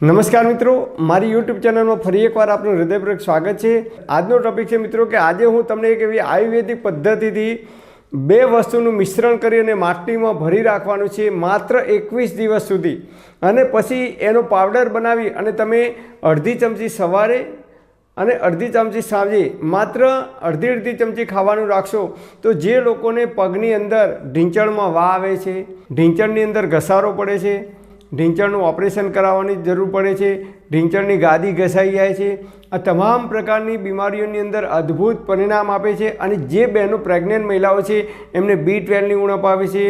નમસ્કાર મિત્રો, મારી યુટ્યુબ ચેનલમાં ફરી એકવાર આપનું હૃદયપૂર્વક સ્વાગત છે. આજનો ટોપિક છે મિત્રો કે આજે હું તમને એક એવી આયુર્વેદિક પદ્ધતિથી બે વસ્તુનું મિશ્રણ કરી અને માટીમાં ભરી રાખવાનું છે માત્ર એકવીસ દિવસ સુધી. અને પછી એનો પાવડર બનાવી અને તમે અડધી ચમચી સવારે અને અડધી ચમચી સાંજે માત્ર અડધી અડધી ચમચી ખાવાનું રાખશો તો જે લોકોને પગની અંદર ઢીંચણમાં વા આવે છે, ઢીંચણની અંદર ઘસારો પડે છે ઢીંચણનું ઓપરેશન કરાવવાની જરૂર પડે છે. ઢીંચણની ગાદી ઘસાઈ જાય છે. આ તમામ પ્રકારની બીમારીઓની અંદર અદ્ભુત પરિણામ આપે છે અને જે બહેનો પ્રેગ્નન્ટ મહિલાઓ છે, એમને બી ટ્વેલ્વની ઉણપ આવે છે.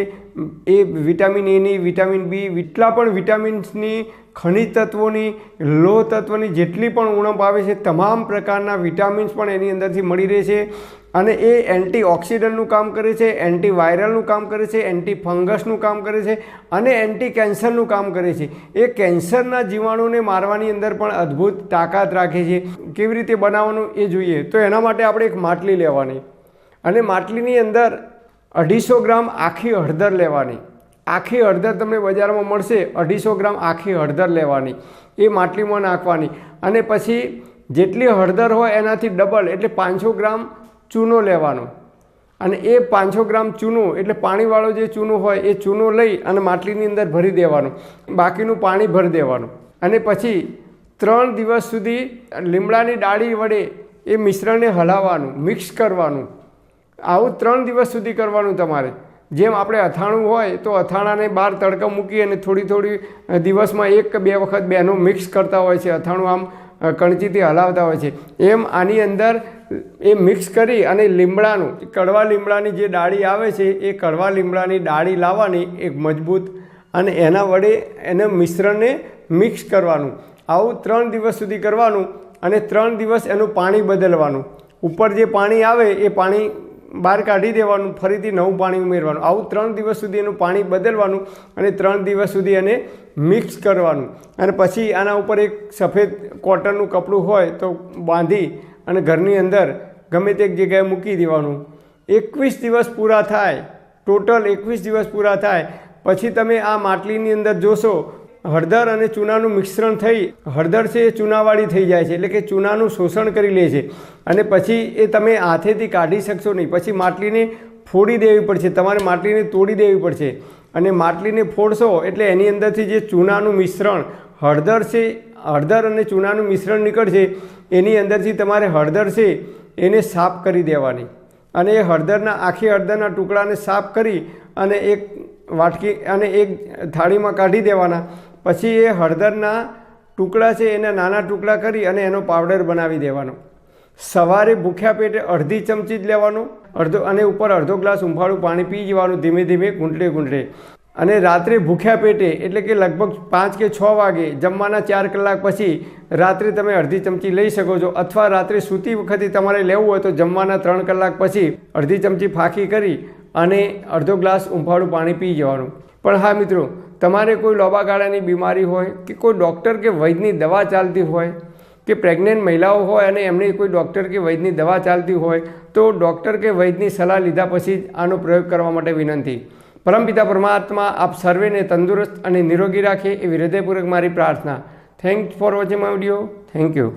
એ વિટામિન એની વિટામિન બી એટલા પણ વિટામિન્સની, ખનિજ તત્વોની લોહ તત્વની જેટલી પણ ઉણપ આવે છે, તમામ પ્રકારના વિટામિન્સ પણ એની અંદરથી મળી રહે છે. અને એ એન્ટી ઓક્સિડન્ટનું કામ કરે છે એન્ટી વાયરલનું કામ કરે છે એન્ટી ફંગસનું કામ કરે છે અને એન્ટી કેન્સરનું કામ કરે છે. એ કેન્સરના જીવાણુને મારવાની અંદર પણ અદ્ભુત તાકાત રાખે છે. કેવી રીતે બનાવવાનું એ જોઈએ. તો એના માટે આપણે એક માટલી લેવાની. અને માટલીની અંદર અઢીસો ગ્રામ આખી હળદર લેવાની. આખી હળદર તમને બજારમાં મળશે. અઢીસો ગ્રામ આખી હળદર લેવાની. એ માટલીમાં નાખવાની. અને પછી જેટલી હળદર હોય એનાથી ડબલ એટલે પાંચસો ગ્રામ ચૂનો લેવાનો. અને એ પાંચસો ગ્રામ ચૂનો એટલે પાણીવાળો જે ચૂનો હોય એ ચૂનો લઈ અને માટલીની અંદર ભરી દેવાનું. બાકીનું પાણી ભરી દેવાનું. અને પછી ત્રણ દિવસ સુધી લીમડાની ડાળી વડે એ મિશ્રણને હલાવવાનું, મિક્સ કરવાનું. આવું ત્રણ દિવસ સુધી કરવાનું તમારે. જેમ આપણે અથાણું હોય તો અથાણાને બહાર તડકા મૂકી અને થોડી થોડી દિવસમાં એક કે બે વખત બેનો મિક્સ કરતા હોય છે. અથાણું આમ કણચીથી હલાવતા હોય છે. એમ આની અંદર એ મિક્સ કરી અને લીમડાનું, કડવા લીમડાની જે ડાળી આવે છે, એ કડવા લીમડાની ડાળી લાવવાની એક મજબૂત અને એના વડે એને મિશ્રણને મિક્સ કરવાનું. આવું ત્રણ દિવસ સુધી કરવાનું અને ત્રણ દિવસ એનું પાણી બદલવાનું. ઉપર જે પાણી આવે એ પાણી બહાર કાઢી દેવાનું, ફરીથી નવું પાણી ઉમેરવાનું. આવું ત્રણ દિવસ સુધી એનું પાણી બદલવાનું અને ત્રણ દિવસ સુધી એને મિક્સ કરવાનું. અને પછી આના ઉપર એક સફેદ કોટનનું કપડું હોય તો બાંધી અને ઘરની અંદર ગમે તે જગ્યાએ મૂકી દેવાનું. એકવીસ દિવસ પૂરા થાય. ટોટલ એકવીસ દિવસ પૂરા થાય. પછી તમે આ માટલીની અંદર જોશો હળદર અને ચૂનાનું મિશ્રણ થઈ, હળદર છે એ ચૂનાવાળી થઈ જાય છે, એટલે કે ચૂનાનું શોષણ કરી લે છે. અને પછી એ તમે હાથેથી કાઢી શકશો નહીં. પછી માટલીને ફોડી દેવી પડશે. તમારે માટલીને તોડી દેવી પડશે. અને માટલીને ફોડશો એટલે એની અંદરથી જે ચૂનાનું મિશ્રણ, હળદર છે, હળદર અને ચૂનાનું મિશ્રણ નીકળશે, એની અંદરથી તમારે હળદર છે એને સાફ કરી દેવાની. અને એ હળદરના, આખી હળદરના ટુકડાને સાફ કરી અને એક વાટકી, અને એક થાળીમાં કાઢી દેવાના. પછી એ હળદરના ટુકડા છે, એના નાના ટુકડા કરી અને એનો પાવડર બનાવી દેવાનો. સવારે ભૂખ્યા પેટે અડધી ચમચી જ લેવાનું, અડધો અને ઉપર અડધો ગ્લાસ ઉંફાળું પાણી પી જવાનું ધીમે ધીમે ઘૂંટડે ઘૂંટડે અને રાત્રે ભૂખ્યા પેટે એટલે કે લગભગ પાંચ કે છ વાગે જમવાના ચાર કલાક પછી રાત્રે તમે અડધી ચમચી લઈ શકો છો અથવા રાત્રે સૂતી વખતે તમારે લેવું હોય તો જમવાના ત્રણ કલાક પછી અડધી ચમચી ફાંકી કરી અને અડધો ગ્લાસ ઉંફાળું પાણી પી જવાનું. પણ હા મિત્રો તમારે કોઈ લોબા ગાળાની બીમારી હોય કે કોઈ ડૉક્ટર કે વૈદ્યની દવા ચાલતી હોય કે પ્રેગ્નેન્ટ મહિલાઓ હોય અને એમની કોઈ ડૉક્ટર કે વૈદની દવા ચાલતી હોય, તો ડૉક્ટર કે વૈદ્યની સલાહ લીધા પછી આનો પ્રયોગ કરવા માટે વિનંતી. પરમપિતા પરમાત્મા, આપ સર્વેને તંદુરસ્ત અને નિરોગી રાખે એવી હૃદયપૂર્વક મારી પ્રાર્થના. Thank for watching my video thank you